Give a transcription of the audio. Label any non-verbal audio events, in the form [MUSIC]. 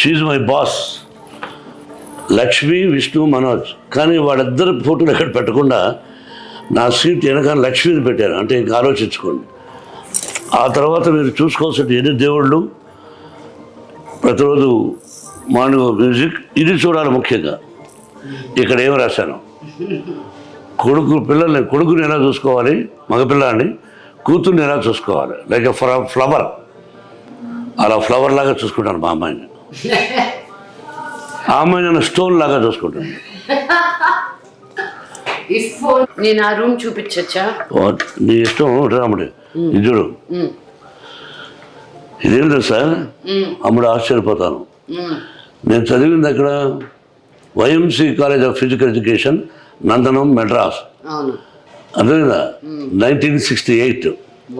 She's my boss Lakshmi Vishnu Manoj. కానీ వాళ్ళిద్దరు ఫోటోలు ఎక్కడ పెట్టకుండా నా సీట్ వెనకాల లక్ష్మిని పెట్టారు. అంటే ఇంకా ఆలోచించుకోండి. ఆ తర్వాత మీరు చూసుకోవాల్సిన ఎన్ని దేవుళ్ళు ప్రతిరోజు మార్నింగ్ మ్యూజిక్ ఇది చూడాలి ముఖ్యంగా. ఇక్కడ ఏం రాశాను. కొడుకు పిల్లల్ని కొడుకుని ఎలా చూసుకోవాలి మగపిల్లాన్ని? కూతుర్ని ఎలా చూసుకోవాలి? లైక్ ఫ్లవర్ అలా ఫ్లవర్ లాగా చూసుకుంటాను మా అమ్మాయిని. ఆ అమ్మాయిని నేను స్టోన్ లాగా చూసుకుంటాను [LAUGHS] నేను ఆ రూమ్ చూపించచ్చా? నీ ఇష్టం రాముడి ఇది చూడు. ఇదేం తెలుసా? అమ్ముడు ఆశ్చర్యపోతాను. నేను చదివింది అక్కడ YMC college of physical education Nandanam Madras. ಅದರಿಂದ ನೈನ್ಟೀನ್ ಸಿಕ್ಸ್ಟಿ ಏಯ್ಟು